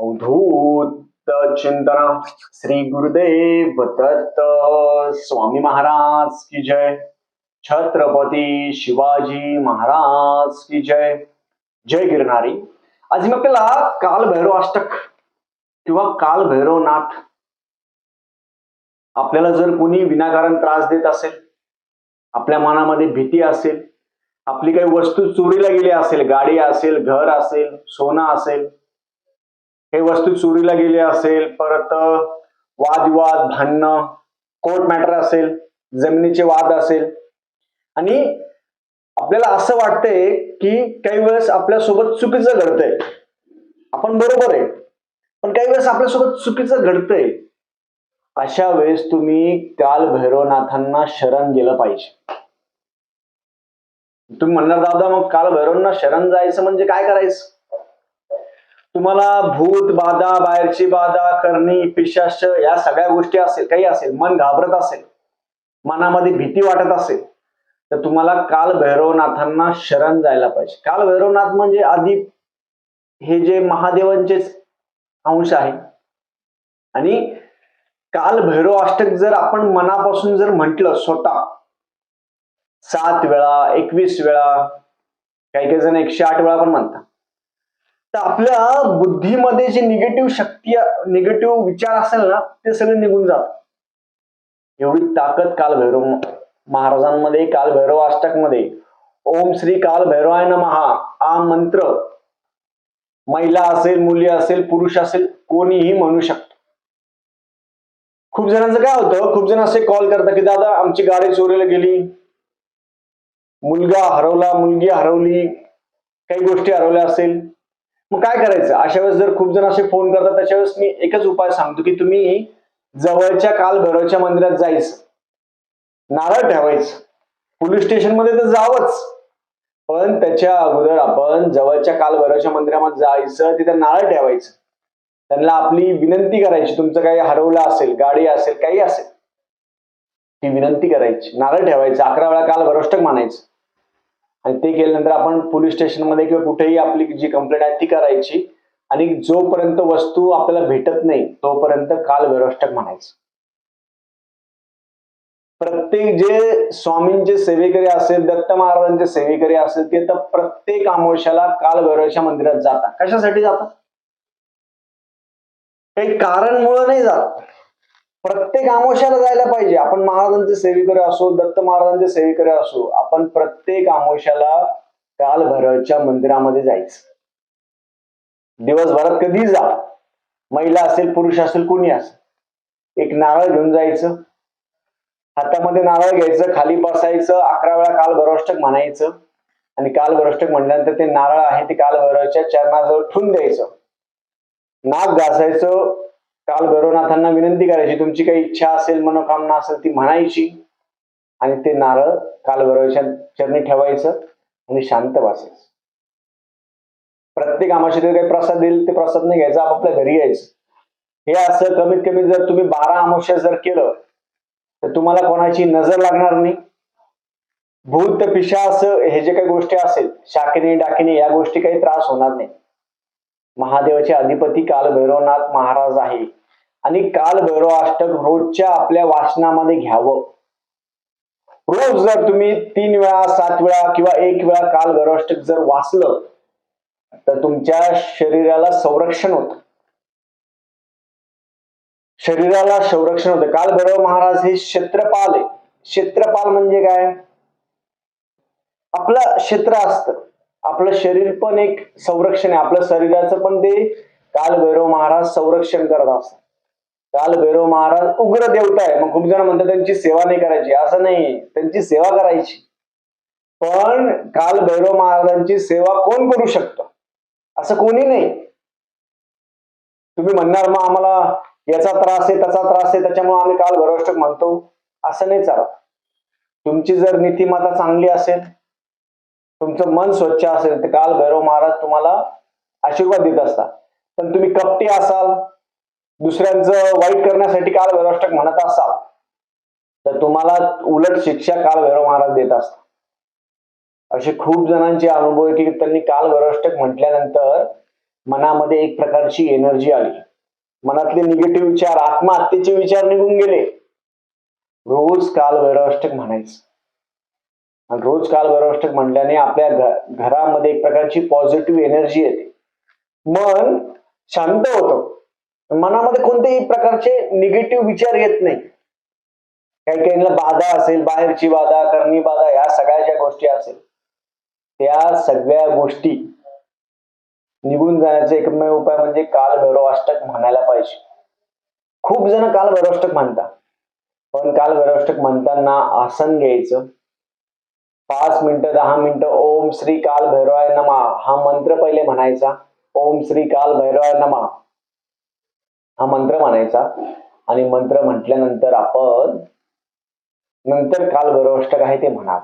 अवधूत चिंतना श्री गुरुदेव दत्त स्वामी महाराज की जय. छत्रपती शिवाजी महाराज की जय. जय गिरणारी आज मी आपल्याला कालभैरव अष्टक किंवा कालभैरव नाथ आपल्याला जर कोणी विनाकारण त्रास देत असेल आपल्या मनामध्ये भीती असेल आपली काही वस्तू चोरीला गेली असेल गाडी असेल घर असेल सोनं असेल हे वस्तू चोरीला गेली असेल परत वादविवाद भांडणं कोर्ट मॅटर असेल जमिनीचे वाद असेल. आणि आपल्याला असं वाटतंय की काही वेळेस आपल्यासोबत चुकीचं घडतंय. आपण बरोबर आहे. पण काही वेळेस आपल्यासोबत चुकीचं घडतंय. अशा वेळेस तुम्ही काल भैरवनाथांना शरण गेलं पाहिजे. तुम्ही म्हणणार दादा मग काल भैरवांना शरण जायचं म्हणजे काय करायचं? तुम्हाला भूत बाधा बाहेरची बाधा करणी पिशाच या सगळ्या गोष्टी असेल काही असेल मन घाबरत असेल मनामध्ये भीती वाटत असेल तर तुम्हाला काल भैरवनाथांना शरण जायला पाहिजे. काल भैरवनाथ म्हणजे आधी हे जे महादेवांचेच अंश आहे आणि काल भैरव अष्टक जर आपण मनापासून जर म्हटलं स्वतः सात वेळा एकवीस वेळा काही काही जण एकशे आठ वेळा पण म्हणतात. तर आपल्या बुद्धीमध्ये जे निगेटिव्ह शक्ती निगेटिव्ह विचार असेल ना ते सगळे निघून जातात. एवढी ताकद काल भैरव महाराजांमध्ये काल भैरव ओम श्री काल भैरवाय महा हा मंत्र. महिला असेल मुली असेल पुरुष असेल कोणीही म्हणू शकतो. खूप जणांचं काय होतं खूप जण असे कॉल करतात की दादा आमची गाडी चोरीला गेली. मुलगा हरवला मुलगी हरवली. काही गोष्टी हरवल्या असेल. मग काय करायचं? अशा वेळेस जर खूप जण असे फोन करतात त्याच्या वेळेस मी एकच उपाय सांगतो की तुम्ही जवळच्या काल भैरवच्या मंदिरात जायचं. नारळ ठेवायचं. पोलीस स्टेशनमध्ये तर जावंच. पण त्याच्या अगोदर आपण जवळच्या काल भैरवच्या मंदिरामध्ये जायचं तिथे नारळ ठेवायचं. त्यांना आपली विनंती करायची तुमचं काही हरवलं असेल गाडी असेल काही असेल. ती विनंती करायची. नारळ ठेवायचं. अकरा वेळा काल भरोष्टक मानायचं. आणि ते केल्यानंतर आपण पोलीस स्टेशनमध्ये किंवा कुठेही आपली जी कंप्लेंट आहे ती करायची. आणि जोपर्यंत वस्तू आपल्याला भेटत नाही तोपर्यंत काल व्यवस्थक म्हणायचं. प्रत्येक जे स्वामींचे सेवेकरी असेल दत्त महाराजांचे सेवेकरी असेल ते तर प्रत्येक आमोशाला काल भैरवच्या मंदिरात जातात. कशासाठी जातात? काही कारण मुळे नाही जात. प्रत्येक आमोशाला जायला पाहिजे. आपण महाराजांचे सेवेकरी असो दत्त महाराजांचे सेवेकरी असो आपण प्रत्येक आमोशाला काल भैरवच्या मंदिरामध्ये जायचं. दिवसभरात कधी जा. महिला असेल पुरुष असेल कोणी असेल. एक नारळ घेऊन जायचं. हातामध्ये नारळ घ्यायचं खाली बसायचं अकरा वेळा कालभरोष्टक म्हणायचं. आणि कालभरोष्टक म्हणल्यानंतर ते नारळ आहे ते काल भैरवच्या चरणाजवळ ठेवून द्यायचं. नाक घासायचं काल भैरवनाथांना विनंती करायची तुमची काही इच्छा असेल मनोकामना असेल ती म्हणायची. आणि ते नारळ काल भैरवच्या चरणी ठेवायचं आणि शांत वाचायचं प्रत्येक आमाशेत काही प्रसाद देईल ते प्रसाद नाही घ्यायचा आपापल्या घरी यायचं. हे असं कमीत कमी जर तुम्ही बारा अमावस्या जर केलं तर तुम्हाला कोणाची नजर लागणार नाही. भूत पिशा असं हे जे काही गोष्टी असेल शाकिनी डाकिनी या गोष्टी काही त्रास होणार नाही. महादेवाचे अधिपती कालभैरवनाथ महाराज आहे. आणि कालभैरव अष्टक रोजच्या आपल्या वाचनामध्ये घ्यावं. रोज जर तुम्ही तीन वेळा सात वेळा किंवा एक वेळा कालभैरव अष्टक जर वाचलं तर तुमच्या शरीराला संरक्षण होत. शरीराला संरक्षण होतं. कालभैरव महाराज हे क्षेत्रपाल आहे. क्षेत्रपाल म्हणजे काय? आपलं क्षेत्र असतं. आपलं शरीर पण एक संरक्षण आहे. आपल्या शरीराचं पण ते काल भैरव महाराज संरक्षण करत असतात. काल भैरव महाराज उग्र देवता आहे. मग खूप जण म्हणतात त्यांची सेवा नाही करायची. असं नाही. त्यांची सेवा करायची. पण काल भैरव महाराजांची सेवा कोण करू शकतो? असं कोणी नाही. तुम्ही म्हणणार मग आम्हाला याचा त्रास आहे त्याचा त्रास आहे त्याच्यामुळे आम्ही काल भैरवष्टक म्हणतो. असं नाही चालत. तुमची जर नीतिमत्ता चांगली असेल तुमचं मन स्वच्छ असेल तर काल भैरव महाराज तुम्हाला आशीर्वाद देत असतात. पण तुम्ही कपटी असाल दुसऱ्यांचं वाईट करण्यासाठी काल भैरवष्टक म्हणत असाल तर तुम्हाला उलट शिक्षा काल भैरव महाराज देत असतात. असे खूप जणांचे अनुभव आहे की त्यांनी काल भैरवष्टक म्हटल्यानंतर मनामध्ये एक प्रकारची एनर्जी आली. मनातले निगेटिव्ह विचार आत्महत्येचे विचार निघून गेले. रोज काल भैरवाष्टक म्हणायचं. आणि रोज काल गौरवाष्टक म्हणल्याने आपल्या घरामध्ये एक प्रकारची पॉझिटिव्ह एनर्जी येते. मन शांत होतं. मनामध्ये कोणत्याही प्रकारचे निगेटिव्ह विचार येत नाही. काही काहींना बाधा असेल बाहेरची बाधा करणी बाधा या सगळ्या ज्या गोष्टी असेल त्या सगळ्या गोष्टी निघून जाण्याचा एकमेव उपाय म्हणजे काल भैरवाष्टक म्हणायला पाहिजे. खूप जण काल भैरवाष्टक म्हणतात. पण काल भैरवाष्टक म्हणताना आसन घ्यायचं पाच मिनिटं दहा मिनिटं ओम श्री काल भैरवाय नमा. हा मंत्र पहिले म्हणायचा. ओम श्री काल भैरवाय नमा. हा मंत्र म्हणायचा. आणि मंत्र म्हटल्यानंतर आपण नंतर काल भैरवाष्टक आहे ते म्हणा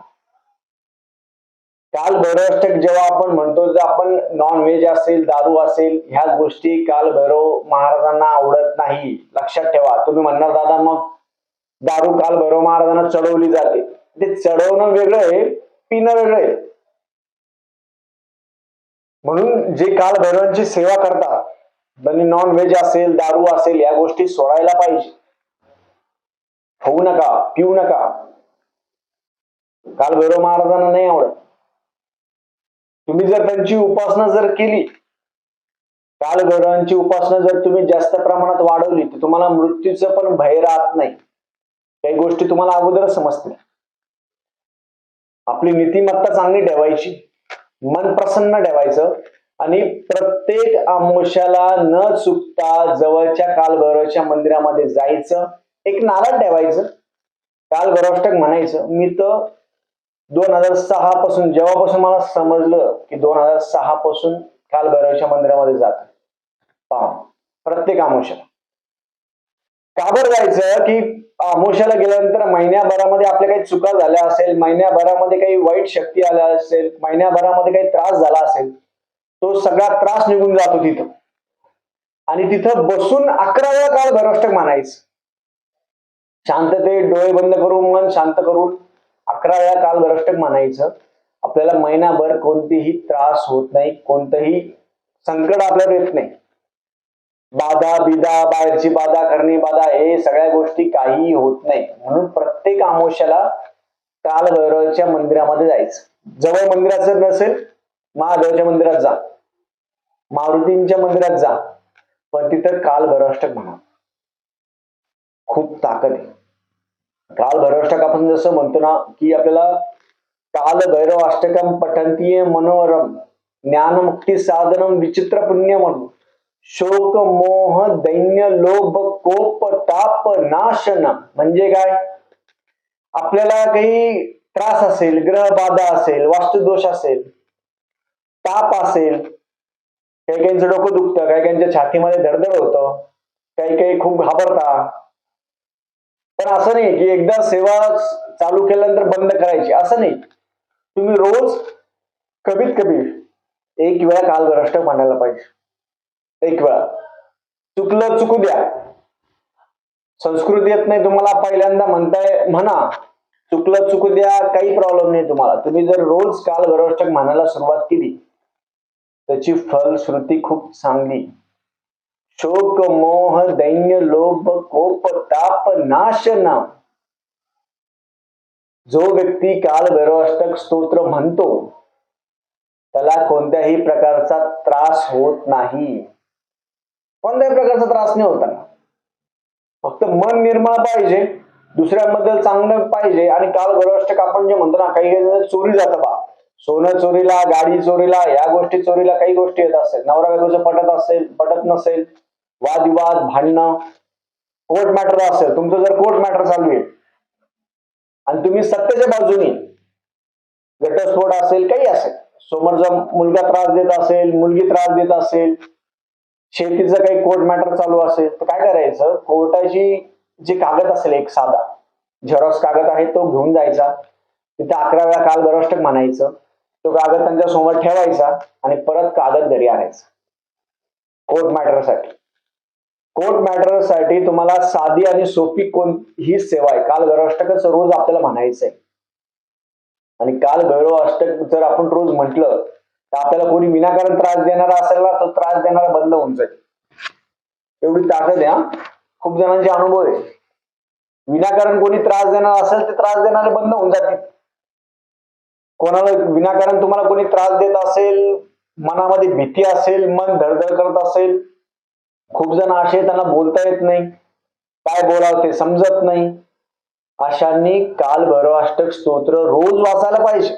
काल भैरवाष्टक जेव्हा आपण म्हणतो तर आपण नॉन व्हेज असेल दारू असेल ह्या गोष्टी काल भैरव महाराजांना आवडत नाही. लक्षात ठेवा. तुम्ही म्हणणार दादा मग दारू काल भैरव महाराजांना चढवली जाते. ते चढवणं वेगळं आहे पिणं वेगळं आहे. म्हणून जे काल भैरवांची सेवा करतात त्यांनी नॉन व्हेज असेल दारू असेल या गोष्टी सोडायला पाहिजे. खाऊ नका पिऊ नका. काल भैरव महाराजांना नाही आवडत. तुम्ही जर त्यांची उपासना जर केली काल भैरवांची उपासना जर तुम्ही जास्त प्रमाणात वाढवली तर तुम्हाला मृत्यूचं पण भय राहत नाही. काही गोष्टी तुम्हाला अगोदरच समजतील. आपली नीतिमत्ता चांगली ठेवायची मन प्रसन्न ठेवायचं आणि प्रत्येक आमोशाला न चुकता जवळच्या कालभैरवच्या मंदिरामध्ये जायचं एक नारळ ठेवायचं. काल भैरवाष्टक म्हणायचं मी तर दोन हजार सहा पासून जेव्हापासून मला समजलं की दोन हजार सहा पासून काल भैरवाच्या मंदिरामध्ये जात. पहा प्रत्येक आमोशाला. का बरं जायचं की आमोशाला गेल्यानंतर महिन्याभरामध्ये आपल्या काही चुका झाल्या असेल महिन्याभरामध्ये काही वाईट शक्ती आल्या असेल महिन्याभरामध्ये काही त्रास झाला असेल तो सगळा त्रास निघून जातो तिथं. आणि तिथं बसून अकरा वेळा काळ भैरवाष्टक मानायचं. शांतते डोळे बंद करून मन शांत करून अकरा वेळा काल भरष्टक मानायचं. आपल्याला महिनाभर कोणतीही त्रास होत नाही कोणतंही संकट आपल्याला येत नाही. बाधा बिदा बाहेरची बाधा करणी बाधा हे सगळ्या गोष्टी काहीही होत नाही. म्हणून प्रत्येक आमोशाला कालभैरवाच्या मंदिरामध्ये जायचं. जवळ मंदिराचं नसेल महादेवाच्या मंदिरात जा. मारुतींच्या मंदिरात जा. पण तिथं काल भैरवाष्टक म्हणा. खूप ताकद आहे. काल भैरवाष्टक आपण जसं म्हणतो ना की आपल्याला काल भैरव अष्टकम पठंतीय मनोरम ज्ञानमुक्ती साधनम विचित्र पुण्य म्हणून. शोक मोह दैन्य लोभ कोप ताप नाशन म्हणजे काय? आपल्याला काही त्रास असेल ग्रह बाधा असेल वास्तुदोष असेल ताप असेल काही काहींचं डोकं दुखतं काही काहींच्या छातीमध्ये धडधड होतं काही काही खूप घाबरता. पण असं नाही की एकदा सेवा चालू केल्यानंतर बंद करायची. असं नाही. तुम्ही रोज कमीत कमी एक वेळा काल भ्रष्ट मांडायला पाहिजे. एक वेळा. चुकलं चुकू द्या. संस्कृत येत नाही तुम्हाला पहिल्यांदा म्हणताय म्हणा. चुकलं चुकू द्या काही प्रॉब्लेम नाही तुम्हाला. तुम्ही जर रोज काल गौरवष्टक म्हणायला सुरुवात केली त्याची फलश्रुती खूप चांगली. शोक मोह दैन्य लोभ कोप ताप नाशना जो व्यक्ती काल भैरवाष्टक स्तोत्र म्हणतो त्याला कोणत्याही प्रकारचा त्रास होत नाही. कोणत्याही प्रकारचा त्रास नाही होता. फक्त मन निर्मळ पाहिजे दुसऱ्यांबद्दल चांगलं पाहिजे आणि काल भैरवाष्टक आपण जे म्हणतो ना काही काही चोरी जातं बा. सोनं चोरीला गाडी चोरीला या गोष्टी चोरीला काही गोष्टी येत असेल. नवरा बायकोचं पटत असेल पटत नसेल वादविवाद भांडणं कोर्ट मॅटर असेल. तुमचं जर कोर्ट मॅटर चालू आहे आणि तुम्ही सत्तेच्या बाजूनी घटस्फोट असेल काही असेल. समोरचा मुलगा त्रास देत असेल मुलगी त्रास देत असेल शेतीचं काही कोर्ट मॅटर चालू असेल तर काय करायचं? कोर्टाची जी कागद असेल एक साधा झेरॉक्स कागद आहे तो घेऊन जायचा. तिथे अकरा वेळा काल भरष्टक म्हणायचं. तो कागद त्यांच्यासमोर ठेवायचा आणि परत कागद घरी आणायचा. कोर्ट मॅटरसाठी कोर्ट मॅटरसाठी तुम्हाला साधी आणि सोपी कोण ही सेवा आहे. काल भैरवाष्टकच रोज आपल्याला म्हणायचं आहे आणि काल गैरव अष्टक जर आपण रोज म्हटलं आपल्याला कोणी विनाकारण त्रास देणारा असेल ना तो त्रास देणारा बंद होऊन जाईल. एवढी ताकद आहे खूप जणांचे अनुभव आहे. विनाकारण कोणी त्रास देणार असेल ते त्रास देणारे बंद होऊन जातील. कोणाला विनाकारण तुम्हाला कोणी त्रास देत असेल मनामध्ये भीती असेल मन धडधड करत असेल खूप जण असे त्यांना बोलता येत नाही काय बोलावं ते समजत नाही. अशांनी काल भैरवाष्टक स्तोत्र रोज वाचायला पाहिजे.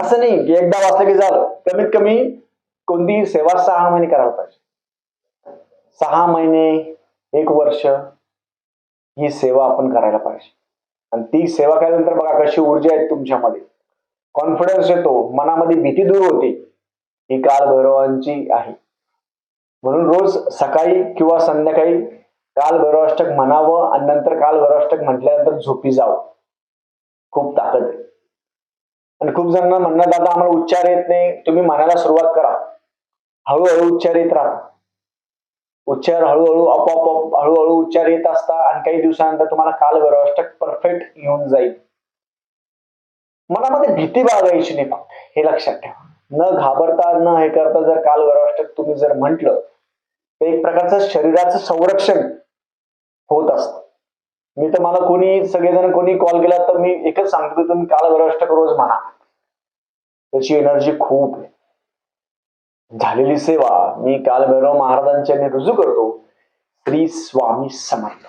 असं नाही की एकदा वाचलं की झालं. कमीत कमी कोणतीही सेवा सहा महिने करायला पाहिजे. सहा महिने एक वर्ष ही सेवा आपण करायला पाहिजे. आणि ती सेवा केल्यानंतर बघा कशी ऊर्जा आहे तुमच्यामध्ये. कॉन्फिडन्स येतो. मनामध्ये भीती दूर होते. ही काल गौरवांची आहे. म्हणून रोज सकाळी किंवा संध्याकाळी काल गौरवाष्टक म्हणावं आणि नंतर काल भैरवाष्टक म्हटल्यानंतर झोपी जावं. खूप ताकद आहे. आणि खूप जण म्हणणं दादा आम्हाला उच्चार येत नाही. तुम्ही म्हणायला सुरुवात करा. हळूहळू उच्चार येत राहा उच्चार हळूहळू आपोआप हळूहळू उच्चार येत असता आणि काही दिवसानंतर तुम्हाला काल भैरवाष्टक परफेक्ट येऊन जाईल. मनामध्ये भीती बाळगायची नाही फक्त हे लक्षात ठेवा. न घाबरता न हे करता जर काल भैरवाष्टक तुम्ही जर म्हंटल तर एक प्रकारचं शरीराचं संरक्षण होत असतं. मी तर मला कोणी सगळेजण कोणी कॉल केला तर मी एकच सांगतो तुम्ही काल भ्रष्ट करूच म्हणा. त्याची एनर्जी खूप आहे. झालेली सेवा मी काल भैरव महाराजांच्या रुजू करतो. श्री स्वामी समर्थ.